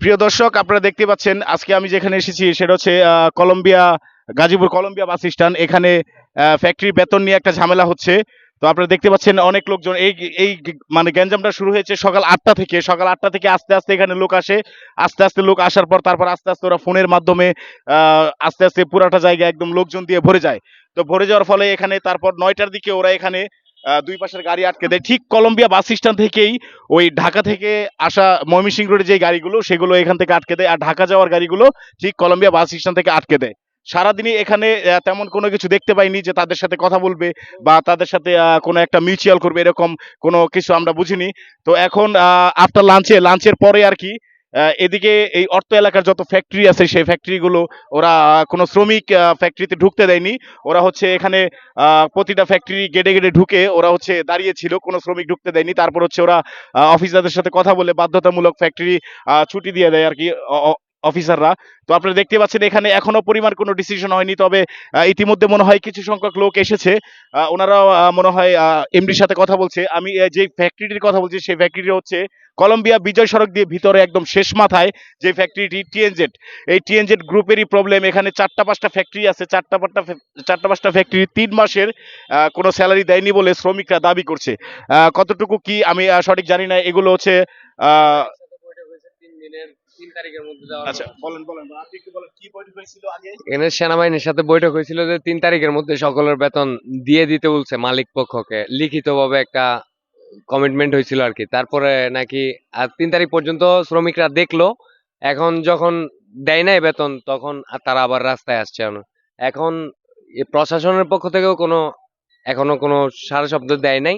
প্রিয় দর্শক, আপনারা দেখতে পাচ্ছেন, আজকে আমি যেখানে এসেছি সেটা হচ্ছে Colombia, Gazipur Colombia bus stand. এখানে ফ্যাক্টরি বেতন নিয়ে একটা ঝামেলা হচ্ছে। তো আপনারা দেখতে পাচ্ছেন অনেক লোকজন, এই এই মানে গ্যাঞ্জামটা শুরু হয়েছে সকাল আটটা থেকে। সকাল আটটা থেকে আস্তে আস্তে এখানে লোক আসে। আস্তে আস্তে লোক আসার পর তারপর আস্তে আস্তে ওরা ফোনের মাধ্যমে আস্তে আস্তে পুরাটা জায়গা একদম লোকজন দিয়ে ভরে যায়। তো ভরে যাওয়ার ফলে এখানে তারপর নয়টার দিকে ওরা এখানে দুই পাশের গাড়ি আটকে দেয়। ঠিক কলম্বিয়া বাস স্ট্যান্ড থেকেই ওই ঢাকা থেকে আসা ময়মনসিং রোডে যে গাড়িগুলো, সেগুলো এখান থেকে আটকে দেয়। আর ঢাকা যাওয়ার গাড়িগুলো ঠিক কলম্বিয়া বাস স্ট্যান্ড থেকে আটকে দেয়। সারাদিনই এখানে তেমন কোনো কিছু দেখতে পাইনি যে তাদের সাথে কথা বলবে বা তাদের সাথে কোনো একটা মিউচুয়াল করবে, এরকম কোনো কিছু আমরা বুঝিনি। তো এখন আফটার লাঞ্চে লাঞ্চের পরে আর কি এদিকে এই অর্থ এলাকার যত ফ্যাক্টরি আছে, সেই ফ্যাক্টরিগুলো ওরা কোনো শ্রমিক ফ্যাক্টরিতে ঢুকতে দেয়নি। ওরা হচ্ছে এখানে প্রতিটা ফ্যাক্টরি গেটে গেটে ঢুকে ওরা হচ্ছে দাঁড়িয়ে ছিল কোনো শ্রমিক ঢুকতে দেয়নি। তারপর হচ্ছে ওরা অফিসারদের সাথে কথা বলে বাধ্যতামূলক ফ্যাক্টরি ছুটি দিয়ে দেয় আর কি। অফিসাররা তো আপনারা দেখতে পাচ্ছেন এখানে এখনও পরিমাণ কোনো ডিসিশন হয়নি তবে ইতিমধ্যে মনে হয় কিছু সংখ্যক লোক এসেছে। আহ, ওনারাও মনে হয় এমডির সাথে কথা বলছে। আমি যে ফ্যাক্টরিটির কথা বলছি সেই ফ্যাক্টরি হচ্ছে কলম্বিয়া বিজয় সড়ক দিয়ে ভিতরে একদম শেষ মাথায় যে ফ্যাক্টরিটি টিএনজেড এই টিএনজেড গ্রুপেরই প্রবলেম এখানে চারটা পাঁচটা ফ্যাক্টরি আছে। চারটা পাঁচটা চারটা পাঁচটা ফ্যাক্টরি তিন মাসের কোনো স্যালারি দেয়নি বলে শ্রমিকরা দাবি করছে। কতটুকু কি আমি সঠিক জানি না। এগুলো হচ্ছে আচ্ছা বলেন বলেন আপনি একটু বলেন কি বৈঠক হয়েছিল আগে? এখানে সেনাবাহিনীর সাথে বৈঠক হয়েছিল যে তিন তারিখের মধ্যে সকলের বেতন দিয়ে দিতে বলছে মালিক পক্ষকে। লিখিত ভাবে একটা কমিটমেন্ট হয়েছিল আর কি। তারপরে নাকি আর তিন তারিখ পর্যন্ত শ্রমিকরা দেখল। এখন যখন দেয় নাই বেতন তখন আর তারা আবার রাস্তায় আসছে এখন প্রশাসনের পক্ষ থেকেও কোনো এখনও কোনো সারা শব্দ দেয় নাই।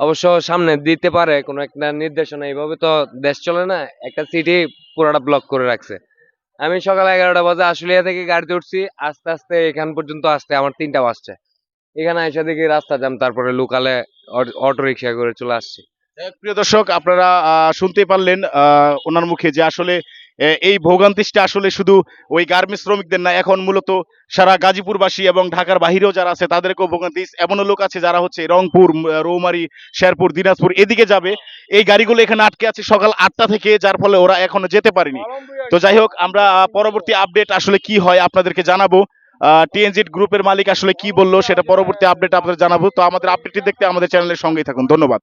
অবশ্য সামনে দিতে পারে কোনো একটা নির্দেশনা। এইভাবে তো দেশ চলে না একটা সিটি পুরোটা ব্লক করে রাখছে। আমি সকাল এগারোটা বাজে আশুলিয়া থেকে গাড়িতে উঠছি আস্তে আস্তে এখান পর্যন্ত আসতে আমার তিনটা বাজছে। এখানে এসে দেখি রাস্তা জ্যাম তারপরে লোকালে অটো রিক্সা করে চলে আসছি। প্রিয় দর্শক আপনারা আহ, শুনতেই পারলেন ওনার মুখে যে আসলে এই ভোগান্তিসটা আসলে শুধু ওই গার্মেন্টস শ্রমিকদের না, এখন মূলত সারা গাজীপুরবাসী এবং ঢাকার বাহিরেও যারা আছে, তাদেরকেও ভোগান্তিস এমনও লোক আছে যারা হচ্ছে রংপুর রৌমারী, শেরপুর, দিনাজপুর এদিকে যাবে। এই গাড়িগুলো এখানে আটকে আছে সকাল আটটা থেকে, যার ফলে ওরা এখনও যেতে পারেনি। তো যাই হোক, আমরা পরবর্তী আপডেট আসলে কি হয় আপনাদেরকে জানাব। টিএনজিট গ্রুপের মালিক আসলে কি বলল, সেটা পরবর্তী আপডেট আপনাদের জানাব। তো আমাদের আপডেটটি দেখতে আমাদের চ্যানেলের সঙ্গেই থাকুন। ধন্যবাদ।